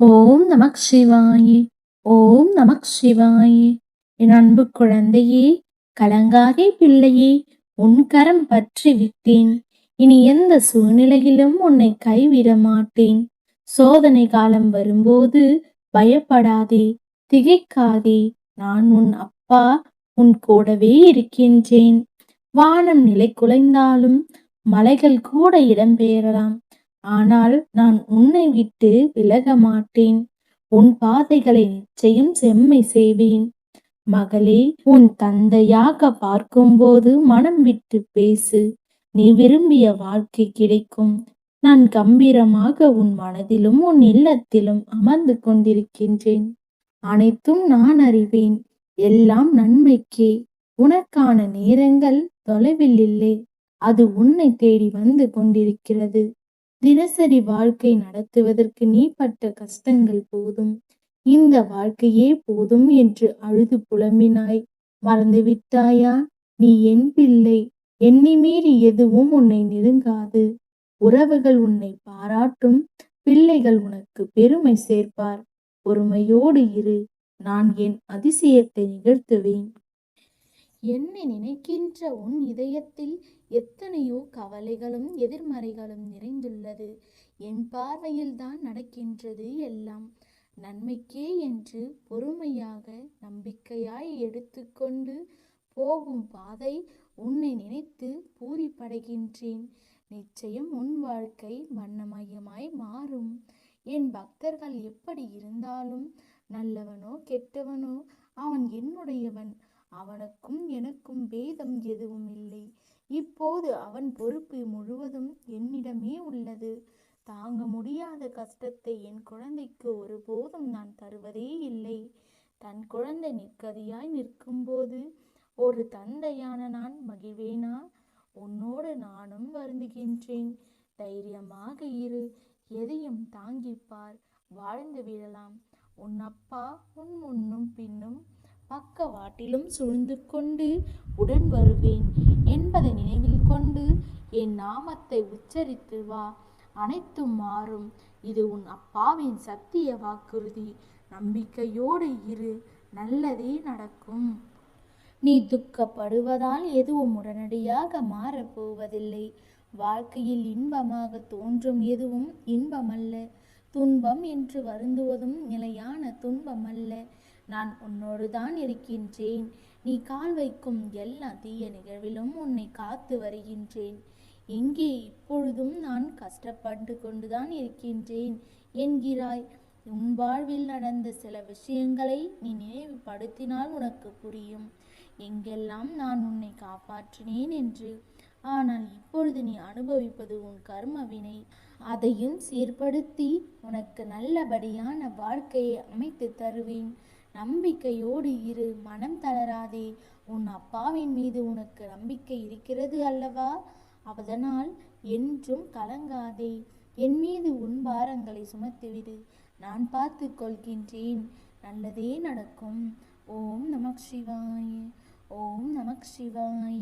ஓம் நமக் சிவாயே ஓம் நமக் சிவாயே. என் அன்பு குழந்தையே கலங்காதே பிள்ளையே உன் கரம் பற்றி விட்டேன் இனி எந்த சூழ்நிலையிலும் உன்னை கைவிட மாட்டேன். சோதனை காலம் வரும்போது பயப்படாதே திகைக்காதே. நான் உன் அப்பா உன் கூடவே இருக்கின்றேன். வானம் நிலை குலைந்தாலும் மலைகள் கூட இடம்பெயரலாம். ஆனால் நான் உன்னை விட்டு விலக மாட்டேன். உன் பாதைகளை நிச்சயம் செம்மை செய்வேன். மகளே உன் தந்தையாக பார்க்கும்போது மனம் விட்டு பேசு. நீ விரும்பிய வாழ்க்கை கிடைக்கும். நான் கம்பீரமாக உன் மனதிலும் உன் இல்லத்திலும் அமர்ந்து கொண்டிருக்கின்றேன். அனைத்தும் நான் அறிவேன். எல்லாம் நன்மைக்கே. உனக்கான நேரங்கள் தொலைவில் இல்லை. அது உன்னை தேடி வந்து கொண்டிருக்கிறது. தினசரி வாழ்க்கை நடத்துவதற்கு நீ பட்ட கஷ்டங்கள் போதும். இந்த வாழ்க்கையே போதும் என்று அழுது புலம்பினாய். மறந்து விட்டாயா நீ என் பிள்ளை. எண்ணி மீறி எதுவும் உன்னை நெருங்காது. உறவுகள் உன்னை பாராட்டும். பிள்ளைகள் உனக்கு பெருமை சேர்ப்பார். பொறுமையோடு இரு. நான் என் அதிசயத்தை நிகழ்த்துவேன். என்னை நினைக்கின்ற உன் இதயத்தில் எத்தனையோ கவலைகளும் எதிர்மறைகளும் நிறைந்துள்ளது. என் பார்வையில் தான் நடக்கின்றது எல்லாம். நன்மைக்கே என்று பொறுமையாக நம்பிக்கையாய் எடுத்துக்கொண்டு போகும் பாதை உன்னை நினைத்து பூரிப்படைகின்றேன். நிச்சயம் உன் வாழ்க்கை வண்ணமயமாய் மாறும். என் பக்தர்கள் எப்படி இருந்தாலும் நல்லவனோ கெட்டவனோ அவன் என்னுடையவன். அவனுக்கும் எனக்கும் பேதம் எதுவும் இல்லை. இப்போது அவன் பொறுப்பு முழுவதும் என்னிடமே உள்ளது. தாங்க முடியாத கஷ்டத்தை என் குழந்தைக்கு ஒருபோதும் நான் தருவதே இல்லை. தன் குழந்தை நிற்கதியாய் நிற்கும்போது ஒரு தந்தையான நான் மகிழ்வேனா? உன்னோடு நானும் வருந்துகின்றேன். தைரியமாக இரு. எதையும் தாங்கிப்பார். வாழ்ந்து விடலாம். உன் அப்பா உன் முன்னும் பின்னும் பக்கவாட்டிலும் சுழ்ந்து கொண்டு உடன் வருவேன் என்பதை நினைவில் கொண்டு என் நாமத்தை உச்சரித்து வா. அனைத்தும் மாறும். இது உன் அப்பாவின் சத்திய வாக்குறுதி. நம்பிக்கையோடு இரு. நல்லதே நடக்கும். நீ துக்கப்படுவதால் எதுவும் உடனடியாக மாறப்போவதில்லை வாழ்க்கையில் இன்பமாக தோன்றும் எதுவும் இன்பமல்ல. துன்பம் என்று வருந்துவதும் நிலையான துன்பமல்ல. நான் உன்னோடு தான் இருக்கின்றேன். நீ கால் வைக்கும் எல்லா தீய நிகழ்விலும் உன்னை காத்து வருகின்றேன். எங்கே இப்பொழுதும் நான் கஷ்டப்பட்டு கொண்டுதான் இருக்கின்றேன் என்கிறாய். உன் வாழ்வில் நடந்த சில விஷயங்களை நீ நினைவுபடுத்தினால் உனக்கு புரியும். எங்கெல்லாம் நான் உன்னை காப்பாற்றினேன் என்று. ஆனால் இப்பொழுது நீ அனுபவிப்பது உன் கர்ம வினை. அதையும் சீர்படுத்தி உனக்கு நல்லபடியான வாழ்க்கையை அமைத்து தருவேன். நம்பிக்கையோடு இரு மனம் தளராதே. உன் அப்பாவின் மீது உனக்கு நம்பிக்கை இருக்கிறது அல்லவா? அதனால் என்றும் கலங்காதே. என் மீது உன் பாரங்களை சுமத்திவிடு. நான் பார்த்து கொள்கின்றேன். நல்லதே நடக்கும். ஓம் நமக் சிவாய. ஓம் நமக் சிவாய.